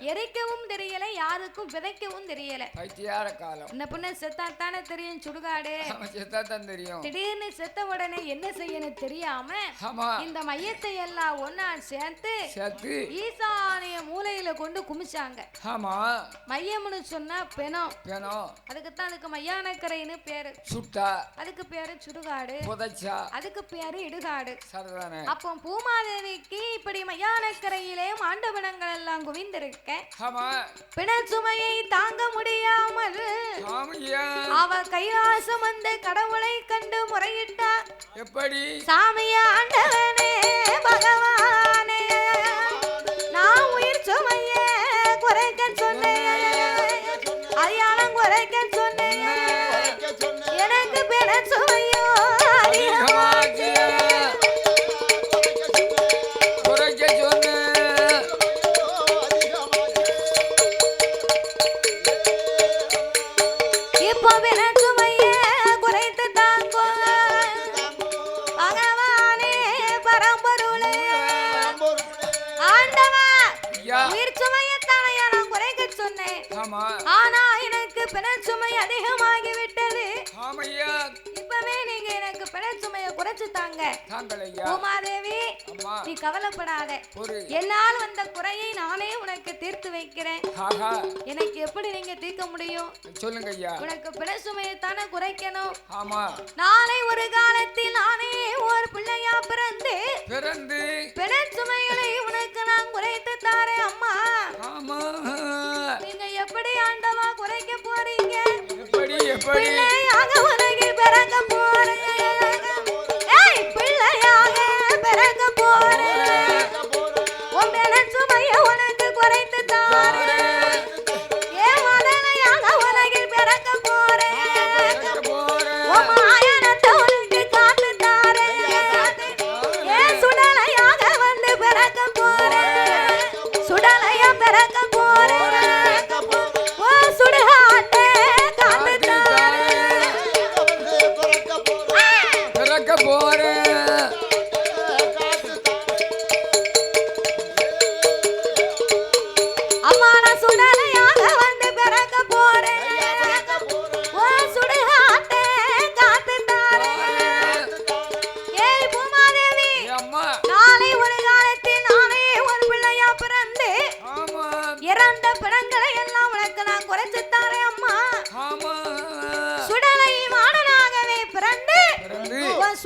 எரிக்கவும் தெரியல யாருக்கும் விதைக்கவும் தெரியல. பைத்தியார காலம். இந்த பொண்ணு செத்தா தானே தெரியும் சுடுகாடு. அவன் செத்தா தான் தெரியும். திடீர்னு செத்த உடனே என்ன செய்யணும் தெரியாம இந்த மையத்தை எல்லாம் ஒன்னா சேர்த்து சேர்த்து. ஈசானிய மூலையில கொண்டு குமிச்சாங்க. ஆமா. மையம்னு சொன்னா பெணம். வேணும் அதுக்குத்தான் அதுக்கு மையானக்கரைன்னு பேரு. சுட்டா. அதுக்கு பேரு சுடுகாடு. புதைச்சா. அதுக்கு பேரு இடுகாடு. சரிதானே. அப்போ பூமாதேவிக்கு இப்படி மையானக்கரையிலே மாண்டவனங்கள் எல்லாம் குவிந்திருக்க ஆமா. பிணல் சுமையை தாங்க முடியாமல் அவ கைலாசம் வந்த கடவுளை கண்டு முறையிட்டார். எப்படி? சாமிய ஆண்டவனே பகவானே ஆஹா. எனக்கு எப்படி நீங்க தீர்க்க முடியும்? சொல்லுங்க ஐயா. உனக்கு பிண சுமையை தானே குறைக்கணும். ஆமா. நாளை ஒரு காலத்தில் நானே ஒரு பிள்ளையா பிறந்து பிறந்து பிண சுமைகளை உனக்கு நான் குறைத்து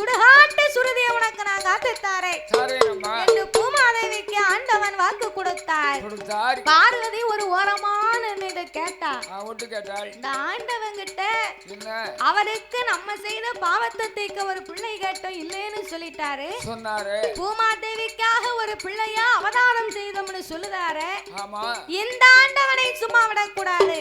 பிறந்து வாக்கு கொடுத்தார் பார்வதி ஒரு ஓரமான இதை கேட்டா ஒட்டு கேட்டாள் இந்த ஆண்டவன் கிட்ட என்ன? அவருக்கு நம்ம செய்த பாவத்தை தீர்க்க ஒரு பிள்ளை கேட்டோம் இல்லைன்னு சொல்லிட்டாரு. சொன்னாரு. பூமாதேவிக்காக ஒரு பிள்ளையா அவதாரம் செய்தோம்னு சொல்லுதாரு. ஆமா. இந்த ஆண்டவனை சும்மா விடக்கூடாது.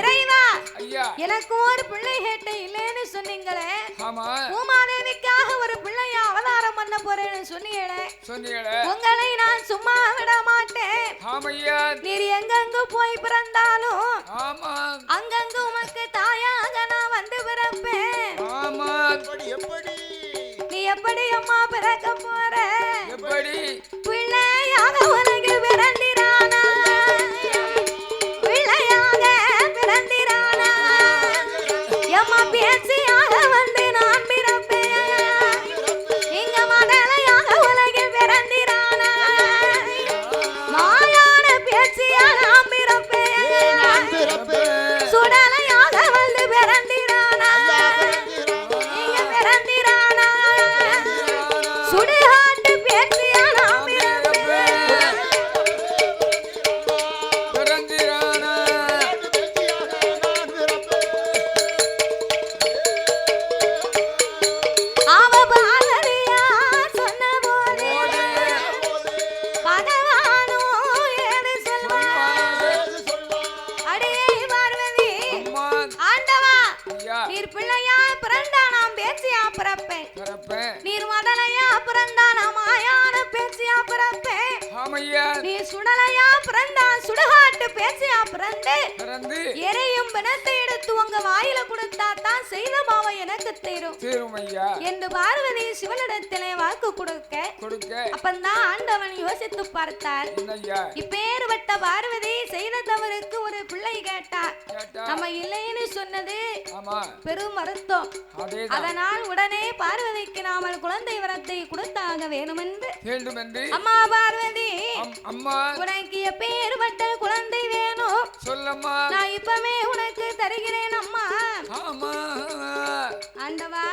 இறைவா ஐயா. எனக்கு ஒரு பிள்ளை கேட்ட இல்லைன்னு சொன்னீங்களே. ஆமா. பூமாதேவிக்காக ஒரு பிள்ளையா அவதாரம் பண்ண போறேன்னு சொன்னீங்களே. உங்களை நான் சும்மா ஆமையா நீர் எங்கெங்கு போய் பிறந்தாலும் பிணத்தை எடுத்து உங்க வாயில கொடுத்தா தான் செய்த பாவம் எனக்கு தீரும். தீரும் ஐயா என்று பார்வதி சிவனிடத்திலே வாக்கு கொடுக்க கொடுக்க. அப்பந்தான் ஆண்டவன் யோசித்து பார்த்தார். இப்பேறுபட்ட பார்வதி செய்த தவறுக்கு ஒரு பிள்ளை கேட்டார். கேட்டா? நம்ம இல்லைன்னு சொன்னது பெரும் அதேதான். அதனால் உடனே பார்வதிக்கு நாமல் குழந்தை வரத்தை கொடுத்தாக வேணுமென்று. அம்மா பார்வதி உனக்கு எப்பேறுபட்ட குழந்தை வேணும் சொல்லம்மா. நான் இப்பவே உனக்கு தருகிறேன் அம்மா. ஆமா. ஆண்டவா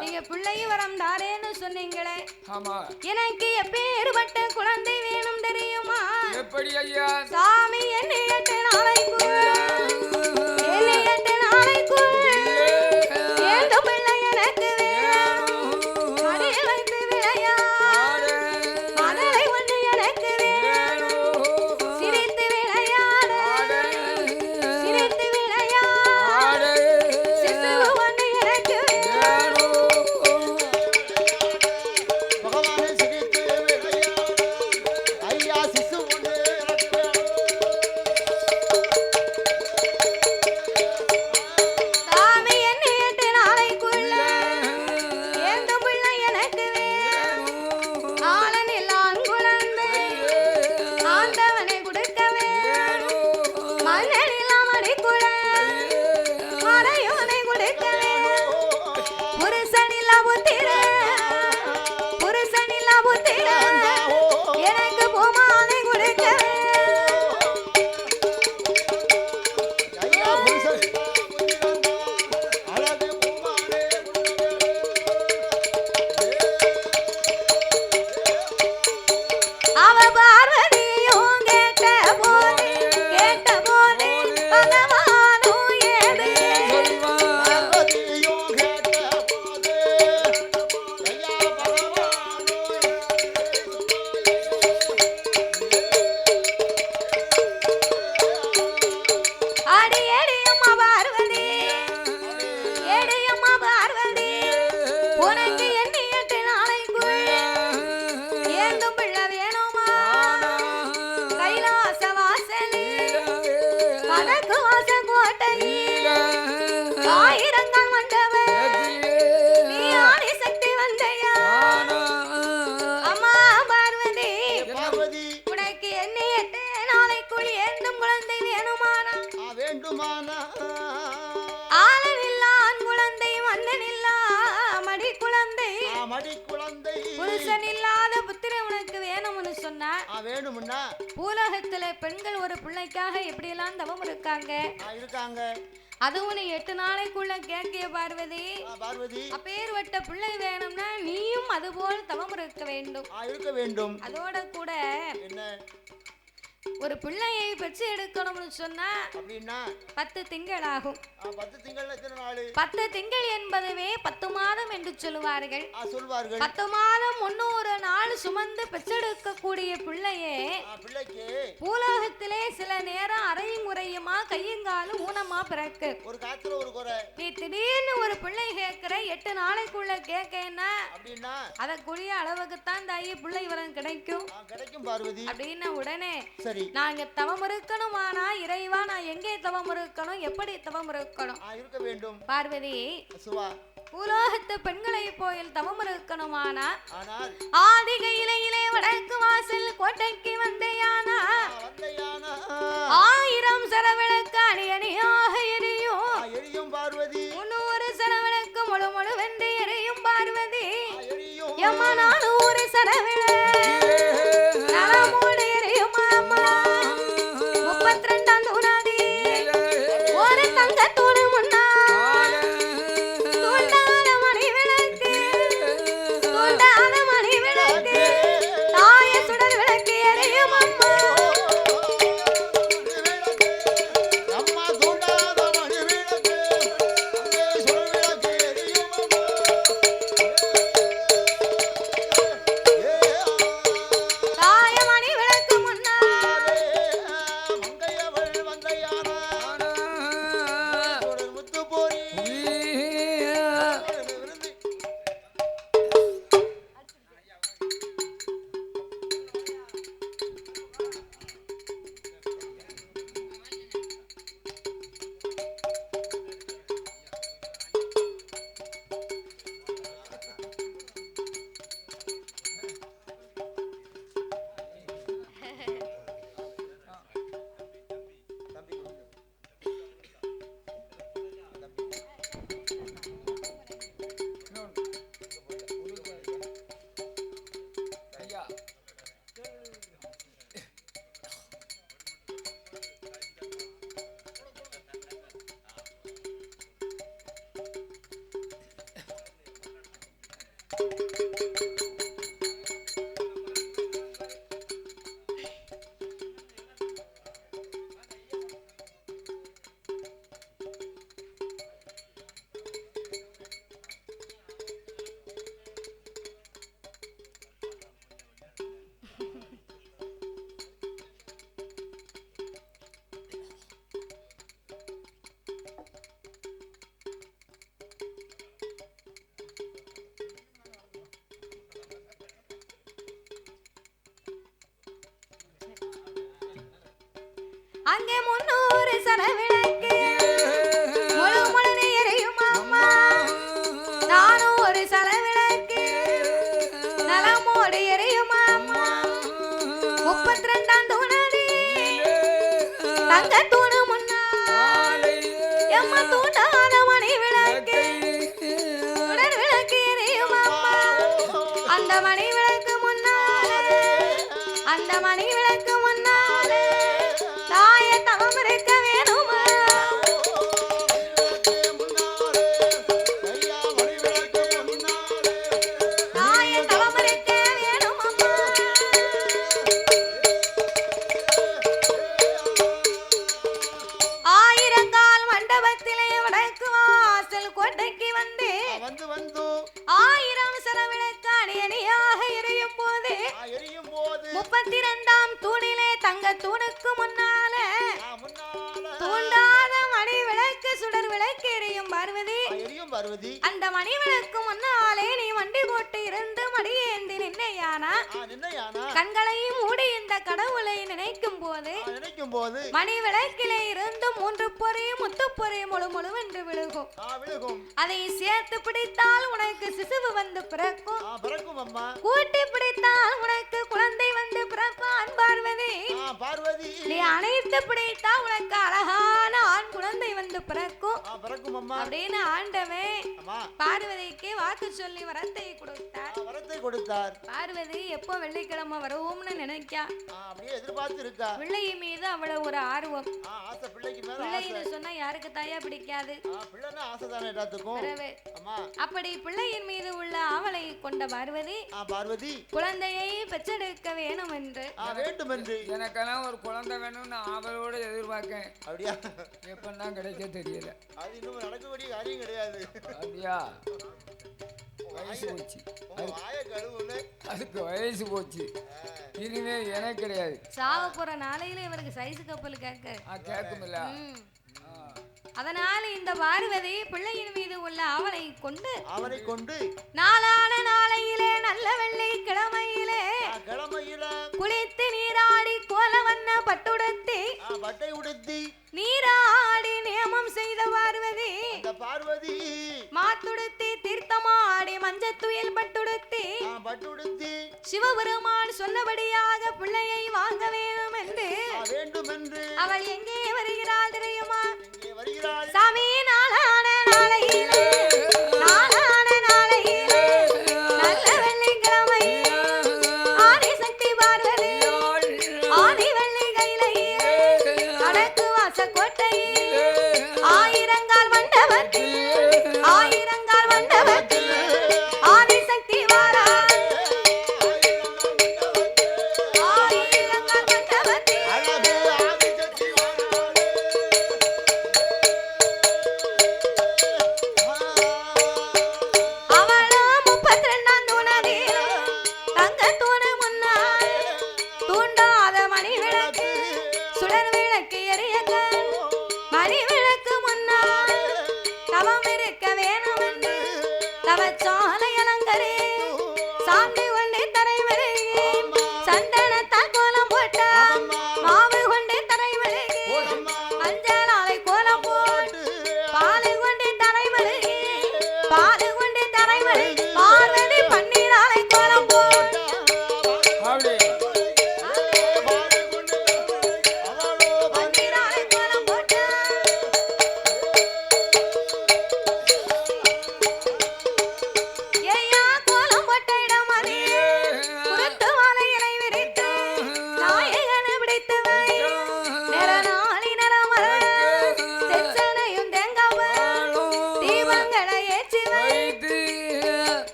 நீங்க பிள்ளை வரம் தாரேன்னு சொன்னீங்களே. ஆமா. எனக்கு எப்பேறுபட்ட குழந்தை வேணும் தெரியுமா? எப்படி ஐயா? சாமி என்னை எட்டு நாளைக்குள். என்னை எட்டு நாளைக்குள். எப்படியெல்லாம் தவம் இருக்காங்க இருக்காங்க. அதுவும் நீ எட்டு நாளைக்குள்ள கேட்கிய பார்வதி. பார்வதி. அப்பேர்வட்ட பிள்ளை வேணும்னா நீயும் அதுபோல் தவம் இருக்க வேண்டும். இருக்க வேண்டும். அதோட கூட என்ன? ஒரு பிள்ளையை பெற்று எடுக்கணும்னு சொன்னா அப்படின்னா? பத்து திங்கள் ஆகும் பத்து திங்கள்ல எத்தனை நாள்? பத்து திங்கள் என்பதுவே பத்து மாதம் என்று சொல்லுவார்கள். சொல்வார்கள். பத்து மாதம் முன்னூறு நாள் சுமந்து பெற்றெடுக்கக்கூடிய பிள்ளையே பிள்ளைக்கு பூலோகத்திலே சில நேரம் அறையும் குறையுமா கையுங்காலும் ஊனமா பிறக்கு. ஒரு காத்துல ஒரு குறை. நீ திடீர்னு ஒரு பிள்ளை கேட்கிற எட்டு நாளைக்குள்ள கேட்கன்னா அப்படின்னா? அதற்குரிய அளவுக்குத்தான் தாயி பிள்ளை வரம் கிடைக்கும். கிடைக்கும் பார்வதி. அப்படின்ன உடனே சரி. நாங்க தவம் இருக்கணுமானா இறைவா நான் எங்கே தவம் இருக்கணும் எப்படி தவம் இருக்கணும்? இருக்க வேண்டும். பார்வதி சுவா பூலோகத்து பெண்களை போயில் தவம் இருக்கணுமானா ஆனால் ஆதிக இலையிலே வடக்கு வாசல் கோட்டைக்கு அங்கே முன்னூறு சரவிளக்கு முழு முழு எரியும் அம்மா. நானும் ஒரு சரவிளக்கு நலமோடு எரியும் அம்மா. முப்பத்தி ரெண்டாம் தூணடி. தங்க தூணு முன்னாள். எம்மா தூண்டாத மணி விளக்கு. உடல் விளக்கு எரியும் அம்மா. அந்த மணி இருந்து மடியேந்தி நின்னையானா? கண்களையும் மூடி இந்த கடவுளை நினைக்கும் போது நினைக்கும் போது மணி விளக்கிலே இருந்து மூன்று பொறி முத்து பொறி முழு விழுகும். ஆ, விழுகும். அதை சேர்த்து பிடித்தால் உனக்கு சிசுவு வந்து பிறக்கும். பிறக்கும் கூட்டி பிடித்தால் உனக்கு குழந்தை வந்து பிறப்பான் பார்வதி. ஆ, பார்வதி. நீ அணைத்து பிடித்தால் உனக்கு அழகான ஆண் குழந்தை வந்து பிறக்கும். பிறக்கும் அப்படின்னு ஆண்டவன் அம்மா. பார்வதிக்கு வாக்கு சொல்லி வரத்தை கொடுத்தார். வரத்தை கொடுத்தார். பார்வதி எப்போ வெள்ளிக்கிழமை வருவோம்னு நினைக்கா. அப்படியே எதிர்பார்த்து இருக்கா பிள்ளை மீது அவ்வளவு ஒரு ஆர்வம். ஆசை பிள்ளைக்கு மேல ஆசை. பிள்ளைன்னு சொன்னா யாருக்கு தாயா பிடிக்காது. பிள்ளைன்னா ஆசை தானே எல்லாத்துக்கும் அப்படி பிள்ளையின் மீது உள்ள ஆவலை கொண்ட பார்வதி ஆ, பார்வதி. குழந்தையை பெற்றெடுக்க வேணும் என்று வேண்டும் என்று எனக்கெல்லாம் ஒரு குழந்தை வேணும்னு ஆவலோட எதிர்பார்க்கேன். அப்படியா? எப்பந்தான் கிடைக்க தெரியல. அது இன்னும் நடக்கக்கூடிய காரியம் கிடையாது. அப்படியா? வயசு போச்சு. உங்க வாய கழுவுன்னு அதுக்கு வயசு போச்சு. இனிமே எனக்கு கிடையாது. சாவ போற நாளையில இவருக்கு சைஸ் கப்பல் கேட்க. ஆ கேட்குமில்ல ம். அதனால இந்த பார்வதி பிள்ளையின் மீது உள்ள ஆவலை கொண்டு அவனை கொண்டு நாளான நாளையிலே நல்ல வெள்ளை கிழமையிலே குளித்து நீராடி கோலவண்ண பட்டுடுத்தி பட்டை உடுத்தி நீராடி நியமம் செய்த பார்வதி பார்வதி மாத்துடுத்தி தீர்த்தமாடி மஞ்சத்துயில் பட்டுடுத்தி ஆ, பட்டு உடுத்தி சிவபெருமான் சொன்னபடியாக பிள்ளையை வாங்க வேணும் என்று வேண்டும் என்று அவள் எங்கே வருகிறாள் தெரியுமா? சாமி நாளான நாளையிலே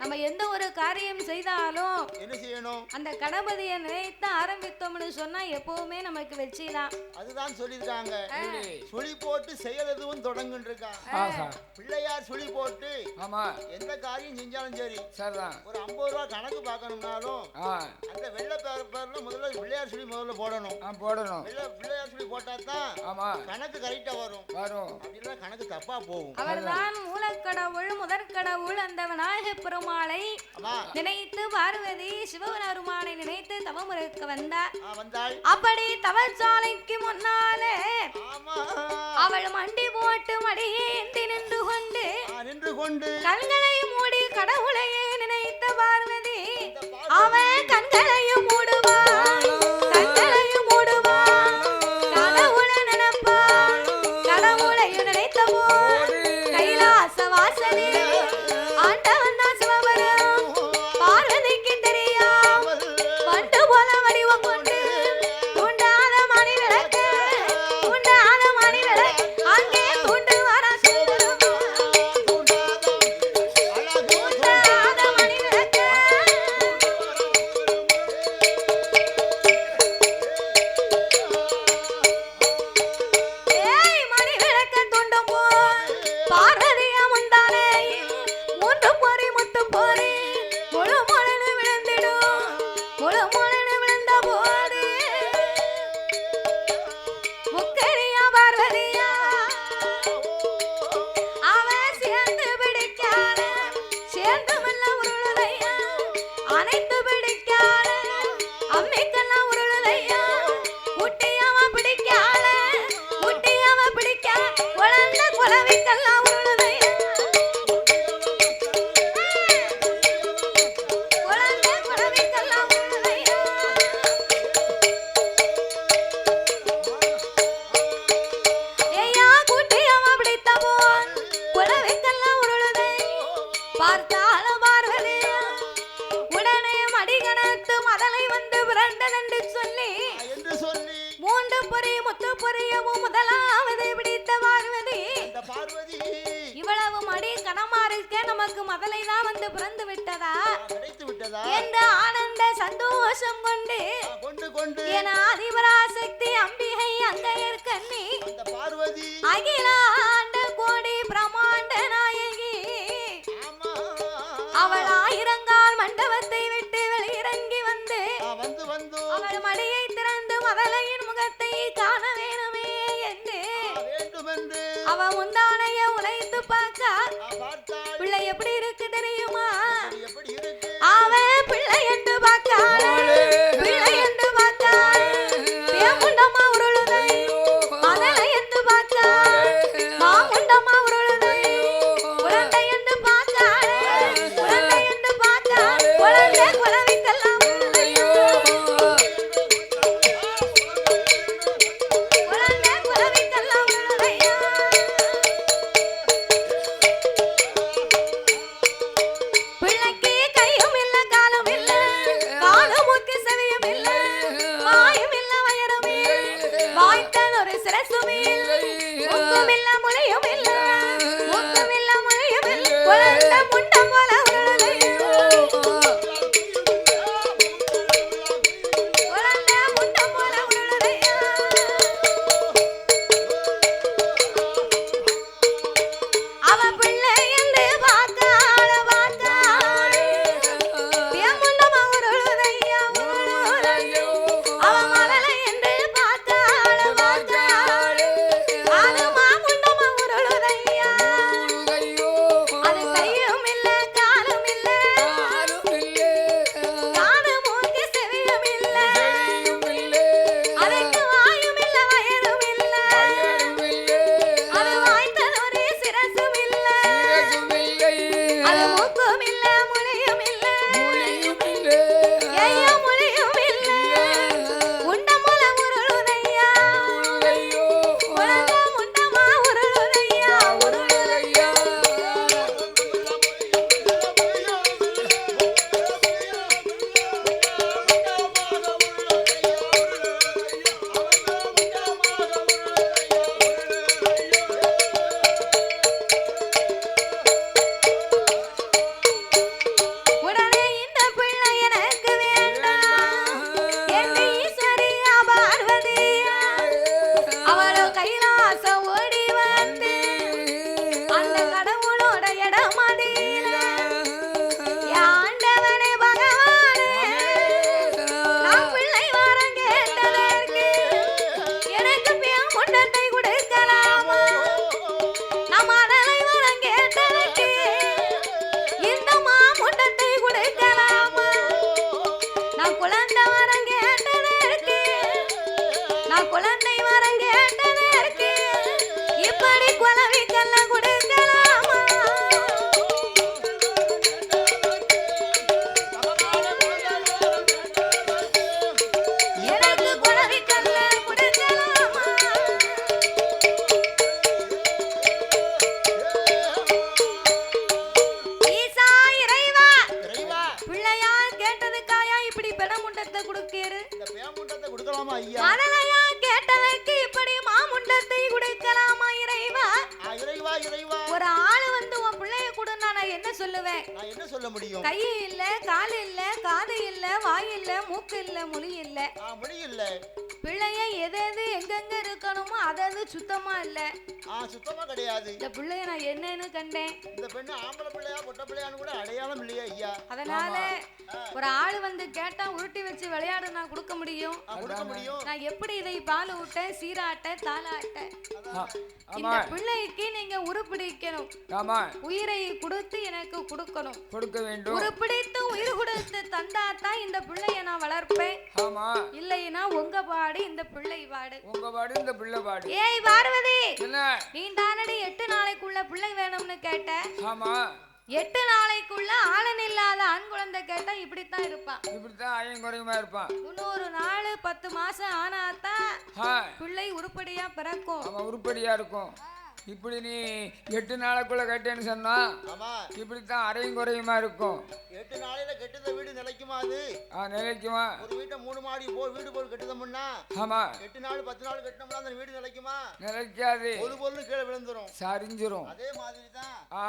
நம்ம எந்த ஒரு காரியம் செய்தாலும் என்ன செய்யணும்? அந்த கணபதியை நினைத்து ஆரம்பித்தோம்னு சொன்னா எப்பவுமே நமக்கு வெற்றி தான். அதுதான் சொல்லியிருக்காங்க. சுழி போட்டு செயல் எதுவும் தொடங்குன்றா பிள்ளையார் சுழி போட்டு ஆமா. எந்த காரியம் செஞ்சாலும் சரி சரிதான். ஒரு ஐம்பது ரூபா கணக்கு பார்க்கணும்னாலும் அந்த வெள்ளை பேப்பர்ல முதல்ல பிள்ளையார் சுழி முதல்ல போடணும். போடணும். பிள்ளையார் சுழி போட்டா தான் ஆமா. கணக்கு கரெக்டா வரும். வரும். அப்படின்னா கணக்கு தப்பா போகும். அவர்தான் மூலக்கடவுள் முதற்கடவுள் அந்த விநாயகர் பெருமாளை நினைத்து பார்வதி சிவபெருமானை நினைத்து தவம் வந்தார். அப்படி தவச்சாலைக்கு முன்னாலே அவள் மண்டி போட்டு மடியேந்தி நின்று கொண்டு நின்று கொண்டு. கண்களை மூடி கடவுளையே நினைத்த பார்வதி அவன் கண்களையும் மூடுவான் அணைத்து விடு 来给了。நடமதே இந்த பேமூட்டத்தை கொடுக்கலாமா ஐயா. கேட்டவருக்கு இப்படி மாமுண்டத்தை உடைக்கலாமா இறைவா? ஒரு ஆளு வந்து உன் பிள்ளைய கூட நான் என்ன சொல்லுவேன்? என்ன சொல்ல முடியும்? கை இல்ல கால் இல்ல காது இல்ல வாய் இல்ல மூக்கு இல்ல மொழி இல்ல. மொழி இல்ல. பிள்ளைய எது எது எங்கெங்க இருக்கணுமோ அதாவது சுத்தமா இல்ல. சுத்தமா கிடையாது. இந்த பிள்ளைய நான் என்னன்னு கண்டேன். இந்த பெண்ணு ஆம்பளை பிள்ளையா பொட்ட பிள்ளையான்னு கூட அடையாளம் இல்லையா ஐயா. அதனால ஒரு ஆளு வந்து கேட்டா உருட்டி வச்சு விளையாட நான் கொடுக்க முடியும். நான் எப்படி இதை பால் ஊட்ட சீராட்ட தாளாட்ட. இந்த பிள்ளைக்கு நீங்க உருப்பிடிக்கணும். ஆமா. உயிரை கொடுத்து எனக்கு கொடுக்கணும். கொடுக்க வேண்டும். உருப்பிடித்து உயிர் கொடுத்து தந்தாதான் இந்த பிள்ளைய நான் வளர்ப்பேன். ஆமா. இல்லைன்னா உங்க பாடு இந்த பிள்ளை பாடு. உங்க பாடு இந்த பிள்ளை பாடு. ஏய் பார்வதி! என்ன? நீ தானடி எட்டு நாளைக்குள்ள பிள்ளை வேணும்னு கேட்ட? ஆமா. எட்டு நாளைக்குள்ள ஆளன் இல்லாத ஆண் குழந்தை கேட்டா இப்படித்தான் இருப்பான். இப்படித்தான் ஐயம் குறையுமா இருப்பான்? இன்னொரு நாலு பத்து மாசம் ஆனாதான் பிள்ளை உருப்படியா பிறக்கும். அவன் உருப்படியா இருக்கும். இப்படி நீ எட்டு நாளைக்குள்ள கேட்டேன்னு சொன்னா ஆமா. இப்படித்தான் அரையும் குறையுமா இருக்கும். எட்டு நாளையில கெட்டுத வீடு நிலைக்குமா அது? ஆ நிலைக்குமா? ஒரு வீட்டை மூணு மாடி போ வீடு போல் கட்டுதோம்னா ஆமா. எட்டு நாள் பத்து நாள் கட்டினோம்னா அந்த வீடு நிலைக்குமா? நிலைக்காது. ஒரு பொருள் கீழே விழுந்துரும். சரிஞ்சிரும். அதே மாதிரி தான் ஆ.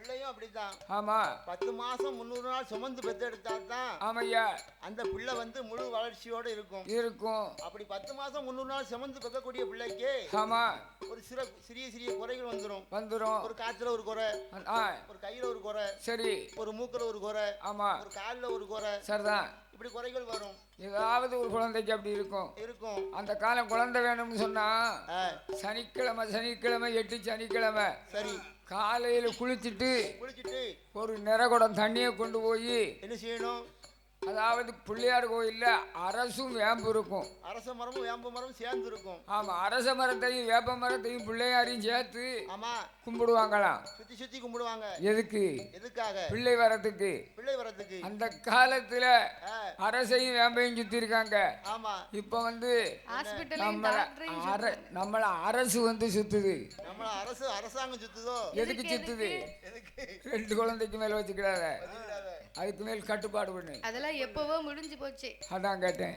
பிள்ளையும் அப்படித்தான். ஆமா. பத்து மாசம் முந்நூறு நாள் சுமந்து பெத்தெடுத்தா தான் ஆமையா. அந்த பிள்ளை வந்து முழு வளர்ச்சியோட இருக்கும். இருக்கும். அப்படி பத்து மாசம் முந்நூறு நாள் சுமந்து பெக்கக்கூடிய பிள்ளைக்கு ஆமா. ஒரு சிற சிறிய சிறிய குறைகள் வந்துடும் வந்துரும். ஒரு காய்ச்சல ஒரு குறை ஒரு கையில ஒரு குறை சரி. ஒரு மூக்குல ஒரு குறை ஆமா. ஒரு காலில் ஒரு குறை. சரிதான். இப்படி குறைகள் வரும். ஏதாவது ஒரு குழந்தைக்கு அப்படி இருக்கும். இருக்கும். அந்த காலம் குழந்தை வேணும்னு சொன்னா சனிக்கிழமை சனிக்கிழமை எட்டு சனிக்கிழமை. சரி. காலையில குளிச்சுட்டு குளிச்சுட்டு ஒரு நிறகுடம் தண்ணியை கொண்டு போய் என்ன செய்யணும்? அதாவது பிள்ளையார் கோயில்ல அரசும் வேம்பு இருக்கும். அரச மரமும் வேம்பு மரமும் சேர்ந்து இருக்கும் ஆமா அரச மரத்தையும் வேப்ப மரத்தையும் பிள்ளையாரையும் சேர்த்து ஆமா. கும்பிடுவாங்களாம். சுத்தி சுத்தி கும்பிடுவாங்க. எதுக்கு? எதுக்காக? பிள்ளை வரத்துக்கு. பிள்ளை வரதுக்கு அந்த காலத்துல அரசையும் வேம்பையும் சுத்தி இருக்காங்க ஆமா. இப்ப வந்து நம்மள நம்மள அரசு வந்து சுத்துது. நம்மள அரசு அரசாங்கம் சுத்துதோ? எதுக்கு சுத்துது? எதுக்கு? ரெண்டு குழந்தைக்கு மேல வச்சுக்கிறாங்க. அதுக்கு மேல் கட்டுப்பாடு பண்ணு. அதெல்லாம் எப்பவோ முடிஞ்சு போச்சு. அதான் கேட்டேன்.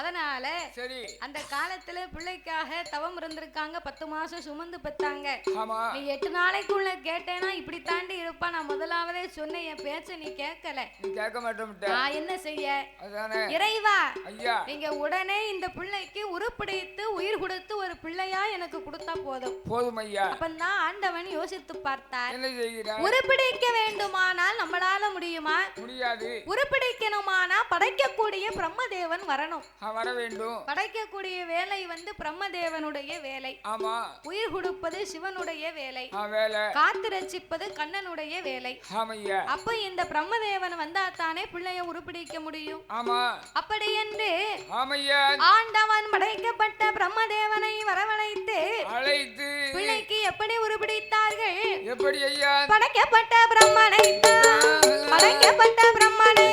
அதனால சரி. அந்த காலத்துல பிள்ளைக்காக தவம் இருந்திருக்காங்க பத்து மாசம் சுமந்து பெத்தாங்க. ஆமா. நீ எட்டு நாளைக்குள்ள கேட்டேனா இப்படி தாண்டி இருப்பா. நான் முதலாவதே சொன்னேன் என் பேச்ச நீ கேட்கல. நீ கேட்க மாட்டோம்ட்ட நான் என்ன செய்ய? இறைவா ஐயா. நீங்க உடனே இந்த பிள்ளைக்கு உருப்படித்து உயிர் கொடுத்து ஒரு பிள்ளையா எனக்கு கொடுத்தா போதும். போதும் ஐயா. அப்பந்தான் ஆண்டவன் யோசித்து பார்த்தார். உருப்பிடிக்க வேண்டுமானால் நம்மளால முடியுமா. முடியாது. உருப்பிடிக்கணுமானா படைக்கக்கூடிய பிரம்மதேவன் வரணும். வர வேண்டும். படைக்கக்கூடிய வேலை வந்து பிரம்மதேவனுடைய வேலை. ஆமா. உயிர் கொடுப்பது சிவனுடைய வேலை. காத்து ரட்சிப்பது கண்ணனுடைய வேலை. அப்ப இந்த பிரம்மதேவன் வந்தா தானே பிள்ளைய உருப்பிடிக்க முடியும்? ஆமா. அப்படி என்று ஆண்டவன் படைக்கப்பட்ட பிரம்மதேவனை வரவழைத்து அழைத்து பிள்ளைக்கு எப்படி உருப்பிடித்தார்கள்? எப்படி ஐயா? படைக்கப்பட்ட பிரம்மனை படைக்கப்பட்ட பிரம்மனை.